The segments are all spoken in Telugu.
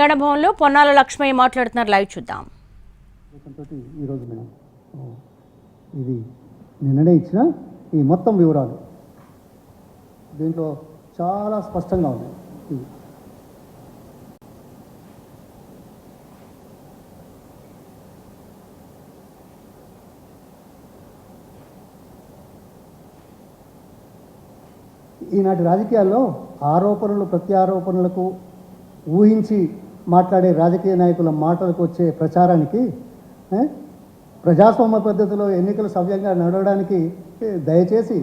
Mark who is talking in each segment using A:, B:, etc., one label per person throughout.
A: తెలంగాణ భవన్లో? పొన్నాల లక్ష్మయ్య మాట్లాడుతున్నారు. లైవ్ చూద్దాం.
B: ఈరోజు మేడం ఇది నిన్ననే ఇచ్చిన ఈ మొత్తం వివరాలు. దీంట్లో చాలా స్పష్టంగా ఉన్నాయి. ఈనాటి రాజకీయాల్లో ఆరోపణలు ప్రత్యారోపణలకు ఊహించి మాట్లాడే రాజకీయ నాయకుల మాటలకు వచ్చే ప్రచారానికి ప్రజాస్వామ్య పద్ధతిలో ఎన్నికలు సవ్యంగా నడవడానికి దయచేసి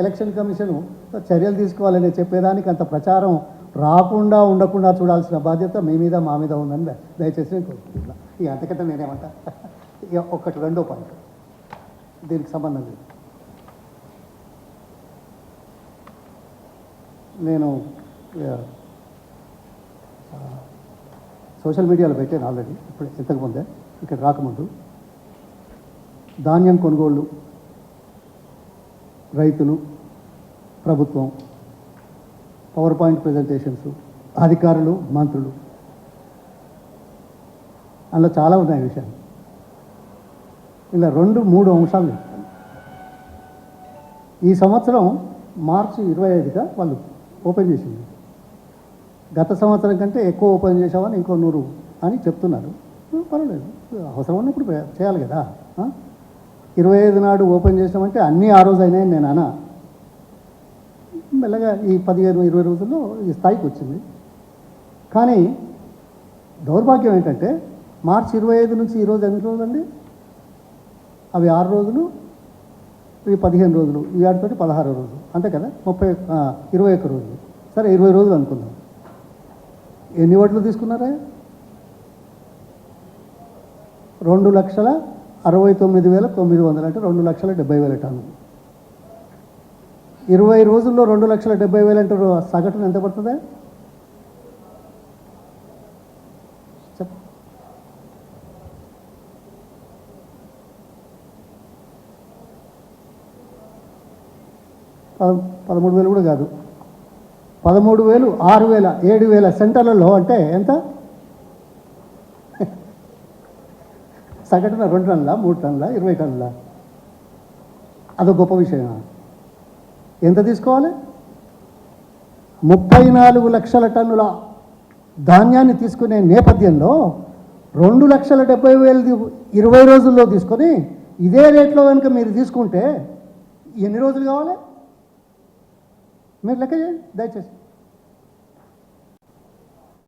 B: ఎలక్షన్ కమిషన్ చర్యలు తీసుకోవాలని చెప్పేదానికి అంత ప్రచారం రాకుండా ఉండకుండా చూడాల్సిన బాధ్యత మీ మీద మా మీద ఉందని దయచేసి నేను కోరుకుంటున్నా. ఇక అంతకంటే నేనేమంటా? ఇక ఒకటి రెండో పాయింట్. దీనికి సంబంధం లేదు. నేను సోషల్ మీడియాలో పెట్టాను ఆల్రెడీ ఇప్పుడు ఇంతకుముందే ఇక్కడ రాకముందు. ధాన్యం కొనుగోళ్ళు రైతులు ప్రభుత్వం పవర్ పాయింట్ ప్రజెంటేషన్స్ అధికారులు మంత్రులు. అందులో చాలా ఉన్నాయి విషయాలు. ఇలా రెండు మూడు అంశాలు ఈ సంవత్సరం మార్చి ఇరవై ఐదుగా వాళ్ళు ఓపెన్ చేసింది. గత సంవత్సరం కంటే ఎక్కువ ఓపెన్ చేసామని ఇంకో నూరు అని చెప్తున్నారు. పర్వాలేదు. అవసరం ఉన్నప్పుడు చేయాలి కదా. ఇరవై ఐదు నాడు ఓపెన్ చేసామంటే అన్నీ ఆ రోజు అయినాయని నేను అన్న మెల్లగా ఈ పదిహేను ఇరవై రోజుల్లో ఈ స్థాయికి వచ్చింది. కానీ దౌర్భాగ్యం ఏంటంటే మార్చి ఇరవై ఐదు నుంచి ఈరోజు ఎన్ని రోజులండి? అవి ఆరు రోజులు ఇవి పదిహేను రోజులు ఈ ఆడితోటి పదహారు రోజులు అంతే కదా? ముప్పై ఇరవై ఒక్క రోజులు. సరే ఇరవై రోజులు అనుకుందాం. ఎన్ని ఓట్లు తీసుకున్నారా? రెండు లక్షల అరవై తొమ్మిది వేల తొమ్మిది వందలు అంటే రెండు లక్షల డెబ్బై వేల టన్ను ఇరవై రోజుల్లో రెండు లక్షల డెబ్బై వేలు అంటే సగటున ఎంత పడుతుందా? చెప్. పద- పదమూడు వేలు కూడా కాదు. పదమూడు వేలు ఆరు వేల ఏడు వేల సెంటర్లలో అంటే ఎంత? సగటున రెండు టన్నుల మూడు టన్నుల ఇరవై టన్నుల? అదొక గొప్ప విషయం ఎంత తీసుకోవాలి? ముప్పై నాలుగు లక్షల టన్నుల ధాన్యాన్ని తీసుకునే నేపథ్యంలో రెండు లక్షల డెబ్బై వేలు ఇరవై రోజుల్లో తీసుకొని ఇదే రేట్లో కనుక మీరు తీసుకుంటే ఎన్ని రోజులు కావాలి? మీరు లెక్క చేయండి దయచేసి